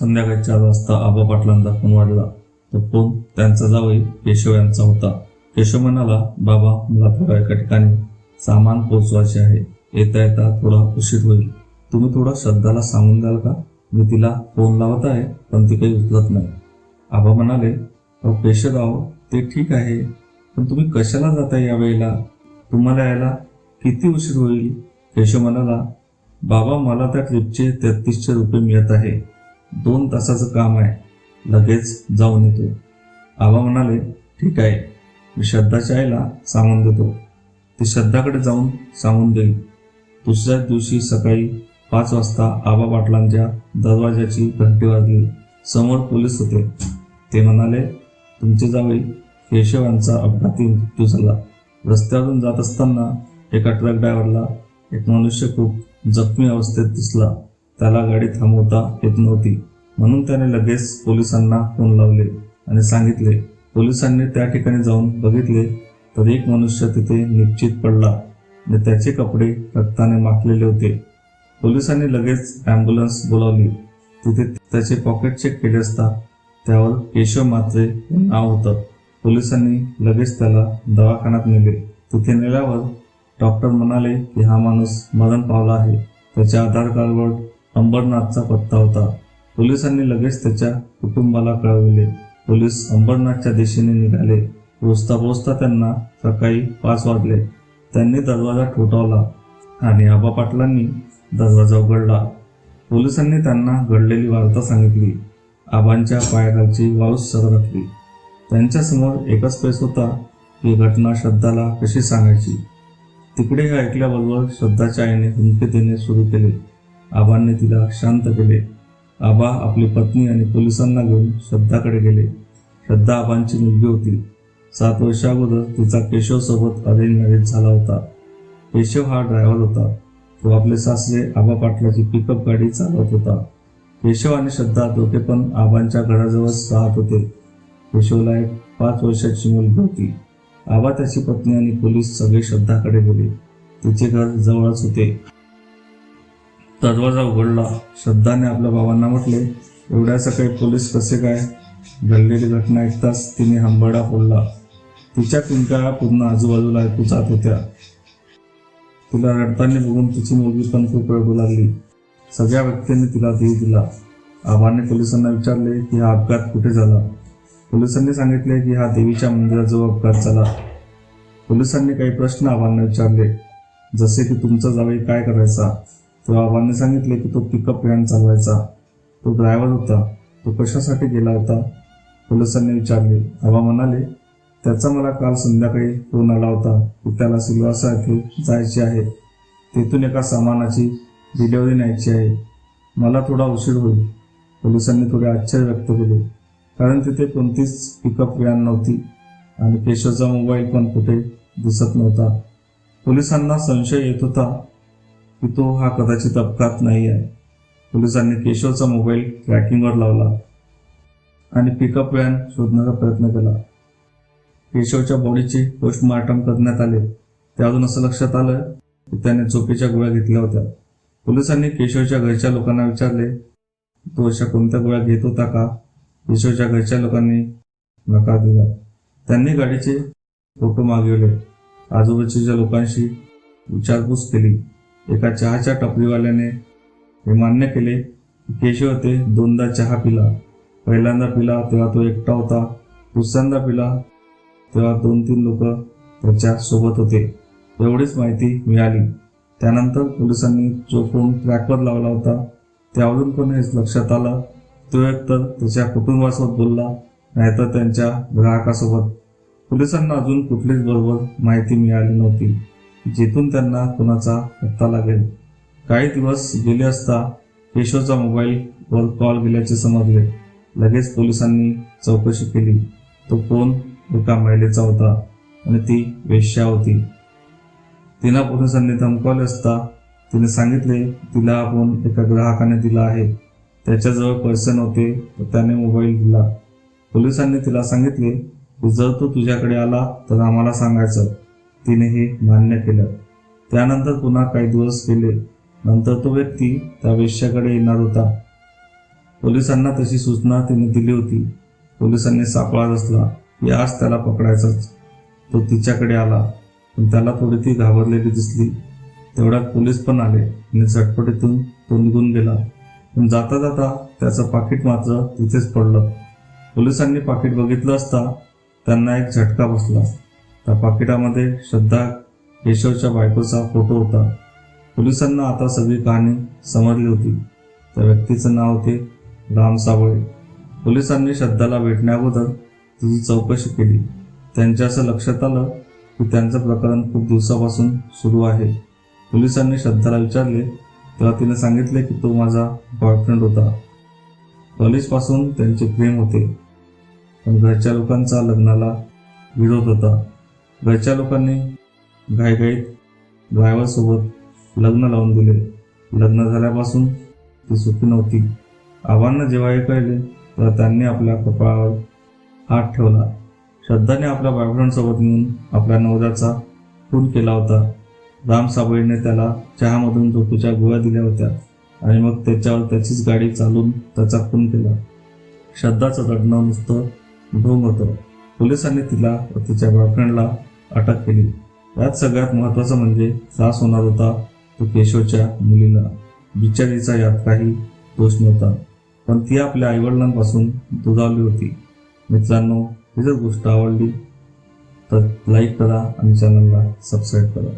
संध्याकाळी चार वाजता आबा पाटलांचा फोन वाढला. तो फोन त्यांचा जावई केशव यांचा होता. केशव म्हणाला बाबा मला थोड्या एका ठिकाणी? सामान पोहोचवायचे आहे. येता येता थोडा उशीर होईल. तुम्ही थोडं श्रद्धाला सांगून द्याल का? मी तिला फोन लावत आहे पण ती काही उचलत नाही. आबा म्हणाले अहो केशवराव ते ठीक आहे पण तुम्ही कशाला जाता या वेळेला? तुम्हाला यायला किती उशीर होईल? केशव म्हणाला बाबा मला त्या ट्रिपचे तेहतीसशे रुपये मिळत आहे. दोन तासाचं काम आहे. लगेच जाऊन येतो. आबा म्हणाले ठीक आहे. मी श्रद्धाच्या आईला सांगून देतो. ती श्रद्धाकडे जाऊन सांगून देईल. दुसऱ्याच दिवशी सकाळी पाच वाजता आबा पाटलांच्या दरवाजाची घंटी वाजली. समोर पोलीस होते. ते म्हणाले तुमचे जावे केशवांचा अपघाती मृत्यू झाला. रस्त्यावरून जात असताना एका ट्रक ड्रायव्हरला एक मनुष्य खूप जखमी अवस्थेत दिसला. त्याला गाडी थांबवता येत नव्हती. म्हणून त्याने लगेच पोलिसांना फोन लावले आणि सांगितले पोलिसांनी त्या ठिकाणी जाऊन बघितले तर एक मनुष्य तिथे निश्चित पडला आणि त्याचे कपडे रक्ताने माखलेले होते. पोलिसांनी लगेच ॲम्ब्युलन्स बोलावली. तिथे त्याचे पॉकेट चेक केले असता त्यावर केशव मात्रे हे नाव होतं. पोलिसांनी लगेच त्याला दवाखान्यात नेले. तिथे नेल्यावर डॉक्टर म्हणाले की हा माणूस मरण पावला आहे. त्याच्या आधार कार्डवर अंबरनाथचा पत्ता होता. पोलिसांनी लगेच त्याच्या कुटुंबाला कळविले. पोलीस अंबरनाथच्या दिशेने निघाले. पोचता पोचता त्यांना सकाळी पाच वाजले. त्यांनी दरवाजा ठोठावला आणि आबा पाटलांनी दरवाजा उघडला. पोलिसांनी त्यांना घडलेली वार्ता सांगितली. आबांच्या पायाखालची वाळूस सरकली त्यांच्यासमोर एकच पेस होता की घटना श्रद्धाला कशी सांगायची? तिकडे हे ऐकल्याबरोबर श्रद्धाच्या आईने हुंके देणे सुरू केले. आबांनी तिला शांत केले. आबा आपली पत्नी आणि पोलिसांना घेऊन श्रद्धाकडे गेले. श्रद्धा आबांची मुलगी होती. सात वर्षाअगोदर तिचा केशवसोबत अरेंज मॅरेज झाला होता. केशव हा ड्रायव्हर होता. तो आपले सासरे आबा पाटलाची पिकअप गाडी चालवत होता. केशव आणि श्रद्धा दोघे पण आबांच्या घराजवळच राहत होते. केशवला एक पाच वर्षाची मुलगी होती. आबा त्याची पत्नी आणि पोलीस सगळे श्रद्धाकडे गेले. तिचे घर जवळच होते. दरवाजा उघडला. श्रद्धाने आपल्या बाबांना म्हटले एवढ्या सकाळी पोलीस कसे काय? घडलेली घटना ऐकताच तिने हंबडा फोडला. तिच्या किंकाळा पूर्ण आजूबाजूला ऐकू जात होत्या. तिला रडताना बघून तिची मुलगी पण खूप रडू लागली सगळ्या व्यक्तींनी तिला धीर दिला. आबाने पोलिसांना विचारले की हा अपघात कुठे झाला? पोलिसांनी सांगितले की हा देवीच्या मंदिराजवळ अपघात झाला. पोलिसांनी काही प्रश्न आबांना विचारले. जसे की तुमचा जावई काय करायचा? तर बाबांनी सांगितले की तो पिकअप व्हॅन चालवायचा. तो ड्रायव्हर होता. तो कशासाठी गेला होता? पोलिसांनी विचारले. आबा म्हणाले त्याचा मला काल संध्याकाळी फोन आला होता. की त्याला सिल्वासा येथे जायचे आहे. तेथून एका सामानाची डिलिव्हरी न्यायची आहे. मला थोडा उशीर होईल. पोलिसांनी थोडे आश्चर्य व्यक्त केले. कारण तिथे कोणतीच पिकअप व्हॅन नव्हती आणि केशवचा मोबाईल पण कुठे दिसत नव्हता. पोलिसांना संशय येत होता की तो हो, हा कदाचित अपघात नाही आहे. पोलिसांनी केशवचा मोबाईल ट्रॅकिंगवर लावला आणि पिकअप व्हॅन शोधण्याचा प्रयत्न केला. केशवच्या बॉडीचे पोस्टमार्टम करण्यात आले. त्यातून असं लक्षात आलं की त्याने चोपीच्या गोळ्या घेतल्या होत्या. पोलिसांनी केशवच्या घरच्या लोकांना विचारले तो अशा कोणत्या गोळ्या घेत होता का? केशवच्या घरच्या लोकांनी नकार दिला. त्यांनी गाडीचे फोटो मागवले. आजूबाजूच्या लोकांशी विचारपूस केली. एका चहाच्या टपरीवाल्याने हे मान्य केले की केशव ते दोनदा चहा पिला. पहिल्यांदा पिला तेव्हा तो एकटा होता. दुसऱ्यांदा पिला तेव्हा दोन तीन लोक त्याच्या सोबत होते. एवढीच माहिती मिळाली. त्यानंतर पोलिसांनी जो फोन ट्रॅकवर लावला होता. त्यावरून पण हेच लक्षात आलं. तो एकतर त्याच्या कुटुंबासोबत बोलला नाहीतर त्यांच्या ग्राहकासोबत. पोलिसांना अजून कुठलीच बरोबर माहिती मिळाली नव्हती. जिथून त्यांना कुणाचा पत्ता लागेल. काही दिवस गेले असता केशवचा मोबाईलवर कॉल गेल्याचे समजले. लगेच पोलिसांनी चौकशी केली. तो फोन एका महिलेचा होता आणि ती वेश्या होती. तिला पोलिसांनी धमकावले असता तिने सांगितले तिला आपण एका ग्राहकाने दिला आहे. त्याच्याजवळ पैसे नव्हते तर त्याने मोबाईल दिला. पोलिसांनी तिला सांगितले की जर तो तुझ्याकडे आला तर आम्हाला सांगायचं. तिने हे मान्य केलं. त्यानंतर पुन्हा काही दिवस गेले. नंतर तो व्यक्ती त्या वेश्याकडे येणार होता. पोलिसांना तशी सूचना तिने दिली होती. पोलिसांनी सापळा रचला. की आज त्याला पकडायचाच. तो तिच्याकडे आला. पण त्याला थोडी ती घाबरलेली दिसली. तेवढ्यात पोलीस पण आले आणि झटपटीतून तो निघून गेला. पण जाता जाता त्याचं पाकिट मात्र तिथेच पडलं. पोलिसांनी पाकिट बघितलं असता त्यांना एक झटका बसला. त्या पाकिटामध्ये श्रद्धा केशवच्या बायकोचा फोटो होता. पोलिसांना आता सगळी कहाणी समजली होती. त्या व्यक्तीचं नाव होते राम साबळे पोलिसांनी श्रद्धाला भेटण्याअगोदर तिची चौकशी केली. त्यांच्या असं लक्षात आलं की त्यांचं प्रकरण खूप दिवसापासून सुरू आहे. पोलिसांनी श्रद्धाला विचारले तेव्हा तिने सांगितले की तो माझा बॉयफ्रेंड होता. कॉलेजपासून त्यांचे प्रेम होते. पण घरच्या लोकांचा लग्नाला विरोध होता. घरच्या लोकांनी घाईघाईत ड्रायव्हरसोबत लग्न लावून दिले. लग्न झाल्यापासून ती सुखी नव्हती. आव्हानं जेव्हा हे कळले तेव्हा त्यांनी आपल्या कपाळावर हात ठेवला. श्रद्धाने आपल्या बॉयफ्रेंडसोबत मिळून आपल्या नवऱ्याचा खून केला होता. राम साबळीने त्याला चहामधून झोपेच्या गोळ्या दिल्या होत्या आणि मग त्याच्यावर त्याचीच गाडी चालून त्याचा खून केला. श्रद्धाचं रडणं नुसतं ढोंग होतं. पोलिसांनी तिला व तिच्या बॉयफ्रेंडला अटक केली. यात सगळ्यात महत्त्वाचं म्हणजे त्रास होणार होता तो केशवच्या मुलीला. बिचारीचा यात काही दोष नव्हता. पण ती आपल्या आईवडिलांपासून दुरावली होती. मित्रांनो ही जर गोष्ट आवडली तर लाईक करा आणि चॅनलला सबस्क्राईब करा.